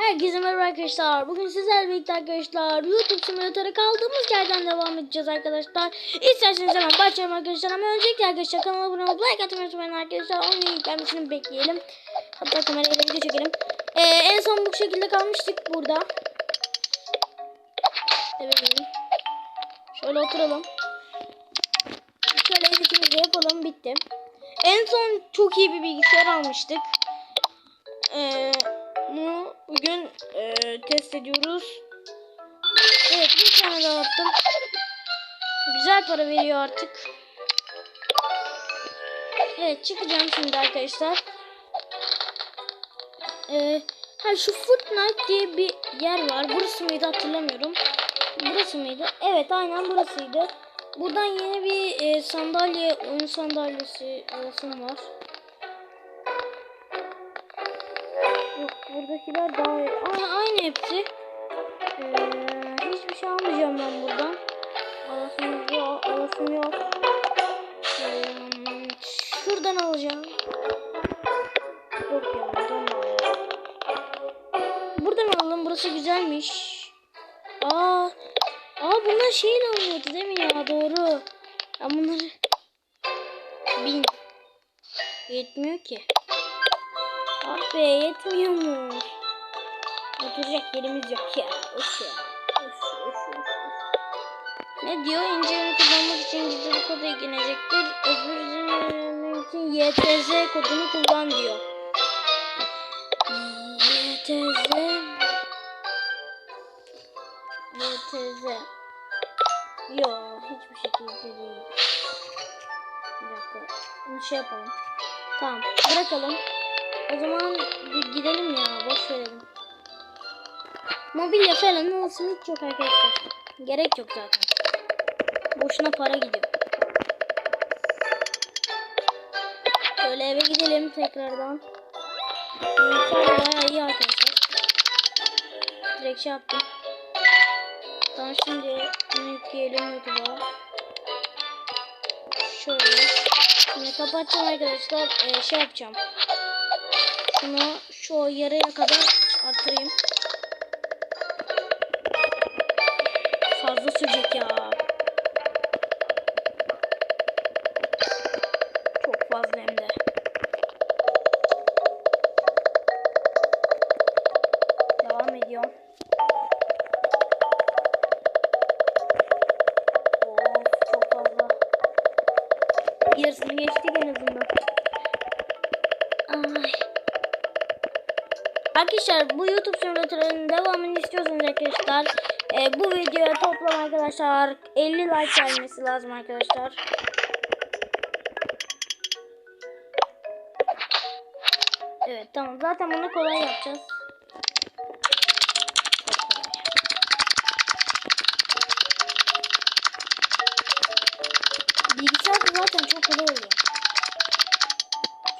Herkese merhaba arkadaşlar. Bugün sizlerle birlikte arkadaşlar YouTube simülatörü kaldığımız yerden devam edeceğiz arkadaşlar. İsterseniz hemen başlayalım arkadaşlar. Ama öncelikle arkadaşlar kanala abone olup like atmayı unutmayın arkadaşlar. Onun yüklenmesini bekleyelim. Hatta kamerayla video çekelim. Ee, en son bu şekilde kalmıştık burada. Evet. Şöyle oturalım. Şöyle editimizi yapalım. Bitti. En son çok iyi bir bilgisayar almıştık. Ee, bunu bugün e, test ediyoruz. Evet bir tane daha attım. Güzel para veriyor artık. Evet çıkacağım şimdi arkadaşlar. Ee, ha şu Fortnite diye bir yer var. Burası mıydı hatırlamıyorum. Burası mıydı? Evet aynen burasıydı. Buradan yeni bir e, sandalye, oyun sandalyesi alasım var. Yok buradakiler daha Aa, aynı hepsi. Ee, hiçbir şey almayacağım ben buradan. Alasım yok. Alasım yok. Ee, şuradan alacağım. Yok ya buradan. Buradan alalım. Burası güzelmiş. Aa, aa bunlar şeyle alıyordu değil mi ya? Doğru. Ben bunları bin yetmiyor ki. Ah be yetmiyor mu? Oturacak yerimiz yok ya. Of ya. Of, of. Ne diyor? İnceleme kullanmak için gizli kodu eklenecektir. İzlemek için YTZ kodunu kullan diyor. YTZ YTZ Yo hiçbir şekilde değil. Bir dakika. Bunu şey yapalım. Tamam bırakalım. O zaman gidelim ya boş verelim. Mobilya falan olsun hiç yok arkadaşlar. Gerek yok zaten. Boşuna para gidiyor. Şöyle eve gidelim tekrardan. Bilgisayar bayağı iyi arkadaşlar. Direkt şey yaptım. Tamam şimdi bunu yükleyelim YouTube'a. Şöyle. Şimdi kapatacağım arkadaşlar. Ee, şey yapacağım. Şunu şu yarıya kadar artırayım. Arkadaşlar bu YouTube simülatörünün devamını istiyorsanız arkadaşlar e, bu videoya toplam arkadaşlar 50 like gelmesi lazım arkadaşlar. Evet tamam zaten bunu kolay yapacağız. Bilgisayarda zaten çok kolay oluyor.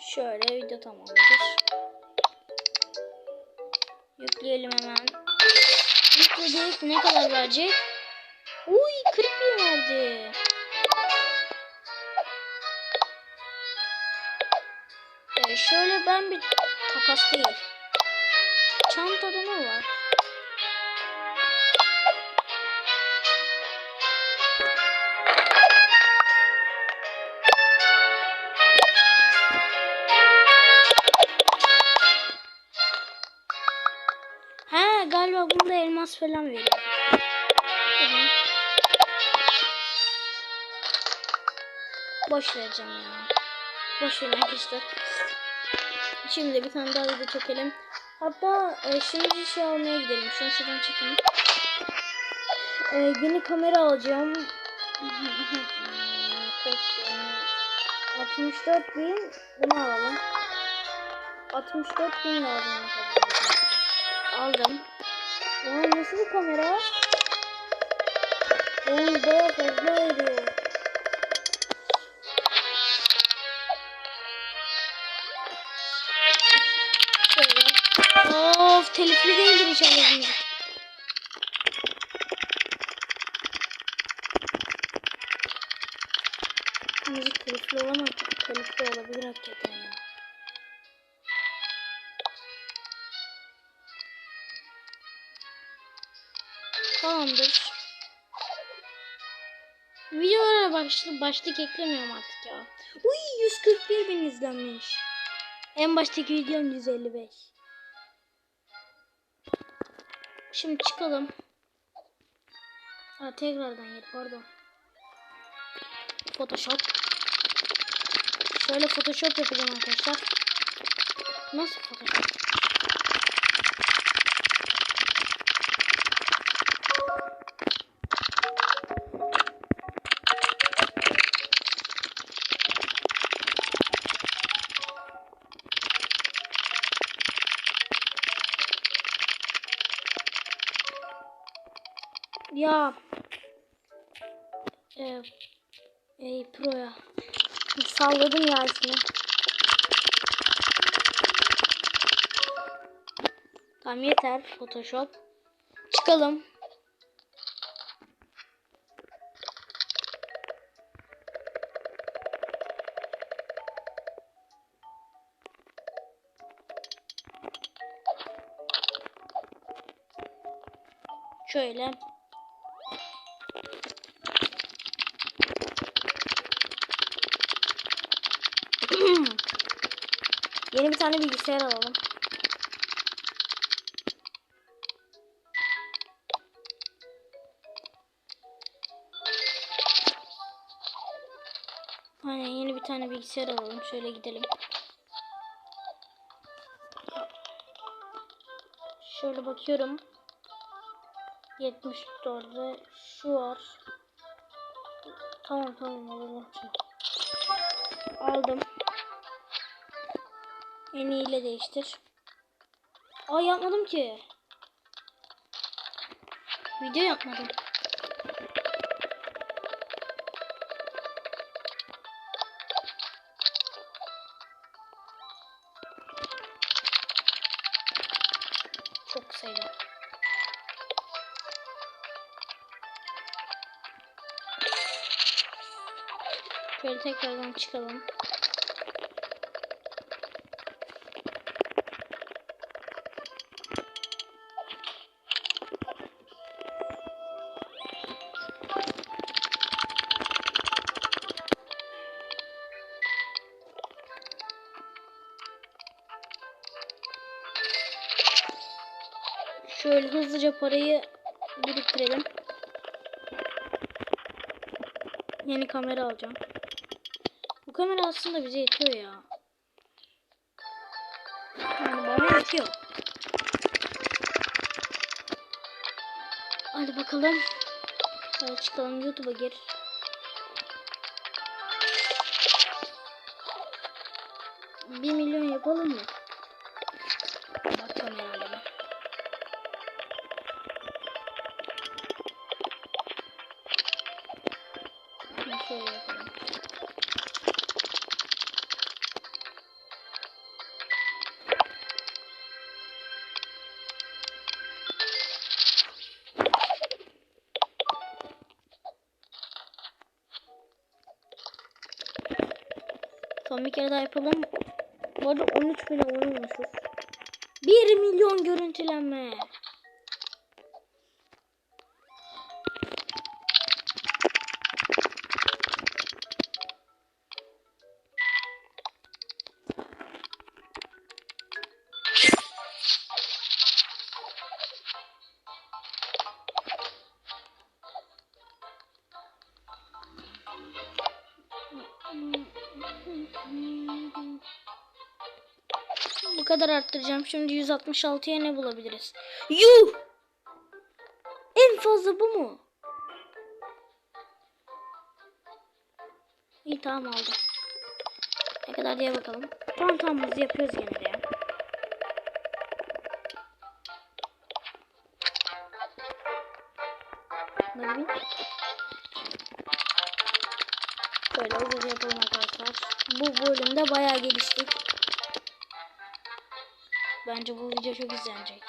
Şöyle video tamamdır. Yükleyelim hemen. Yükledik. Ne kadar verecek? Uy 40 bin verdi. Ee, şöyle ben bir takas değil. Çantada ne var? Elmas falan veriyor. Boş vereceğim ya. Boş verin arkadaşlar. Şimdi bir tane daha video çekelim. Hatta e, şimdi şey almaya gidelim. Şunu şuradan çekelim. E, yeni kamera alacağım. Kaç, e, 64 bin. Bunu alalım. 64 bin lazım. Aldım. Ya nasıl bir kamera? Oğlum bayağı fazla veriyor. Of telifli değildir inşallah şimdi. Müzik telifli olamaz. Telifli olabilir hakikaten ya. Tamamdır. Videolara başlık, başlık eklemiyorum artık ya. Uy 141 bin izlenmiş. En baştaki videom 155. Şimdi çıkalım. Ha tekrardan gel pardon. Photoshop. Şöyle Photoshop yapacağım arkadaşlar. Nasıl Photoshop? Ya. Ee, ey proya. Salladım ya ismini. Tamam yeter Photoshop. Çıkalım. Şöyle. Yeni bir tane bilgisayar alalım. Aynen yeni bir tane bilgisayar alalım. Şöyle gidelim. Şöyle bakıyorum. 74'de şu var. Tamam tamam alalım. Aldım. En iyiyle değiştir. Aa yapmadım ki. Video yapmadım. Çok kısaydı. Şöyle tekrardan çıkalım. Hızlıca parayı biriktirelim. Yeni kamera alacağım. Bu kamera aslında bize yetiyor ya. Yani bana yetiyor. Hadi bakalım. Hadi çıkalım YouTube'a gir. Bir milyon yapalım mı? Bak kameralara. Son bir kere daha yapalım. Bu arada 13 bin abone olmuşuz. 1 milyon görüntülenme. Kadar arttıracağım. Şimdi 166'ya ne bulabiliriz? Yuh! En fazla bu mu? İyi tamam aldım. Ne kadar diye bakalım. Tamam tamam hızlı yapıyoruz gene de ya. Böyle hızlıca yapalım arkadaşlar. Bu bölümde bayağı geliştik. Bence bu video çok izlenecek.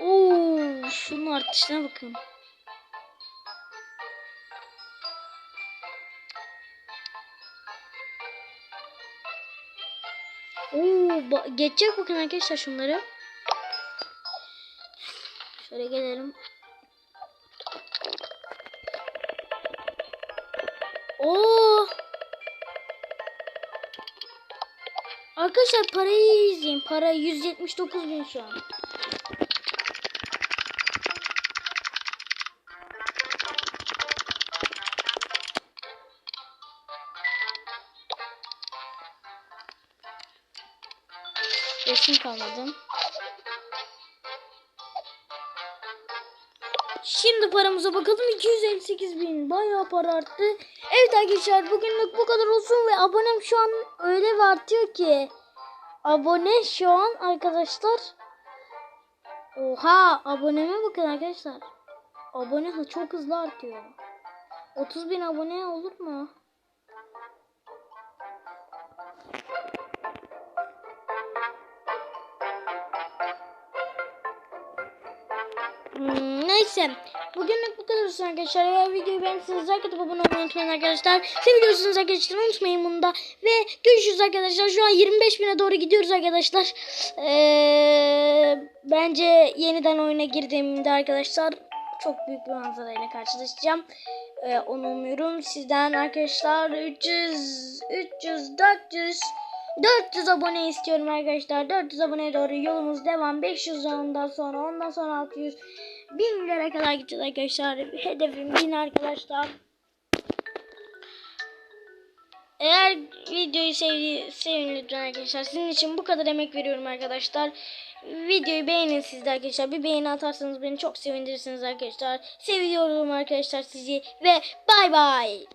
Oo, şunun artışına bakın. Oo, geçecek bakın arkadaşlar şunları. Şöyle gelelim. Oo. Arkadaşlar parayı izleyin. Para 179 bin şu an. Resim kalmadı. Şimdi paramıza bakalım 258 bin bayağı para arttı. Evet arkadaşlar bugünlük bu kadar olsun ve abonem şu an öyle bir artıyor ki. Abone şu an arkadaşlar. Oha aboneme bakın arkadaşlar. Abone çok hızlı artıyor. 30 bin abone olur mu? Neyse. Bugünlük bu kadar olsun arkadaşlar. Eğer videoyu beğendiyseniz like atıp abone olmayı unutmayın arkadaşlar. Seviyorsunuz arkadaşlar. Unutmayın bunu da. Ve görüşürüz arkadaşlar. Şu an 25 bine doğru gidiyoruz arkadaşlar. Ee, bence yeniden oyuna girdiğimde arkadaşlar çok büyük bir manzarayla karşılaşacağım. Ee, onu umuyorum. Sizden arkadaşlar 300, 300, 400 400 abone istiyorum arkadaşlar. 400 aboneye doğru yolumuz devam. 500 ondan sonra ondan sonra 600 1000 lira kadar gideceğiz arkadaşlar. Hedefim 1000 arkadaşlar. Eğer videoyu sevdi, sevin lütfen arkadaşlar. Sizin için bu kadar emek veriyorum arkadaşlar. Videoyu beğenin siz de arkadaşlar. Bir beğeni atarsanız beni çok sevindirirsiniz arkadaşlar. Seviyorum arkadaşlar sizi ve bay bay.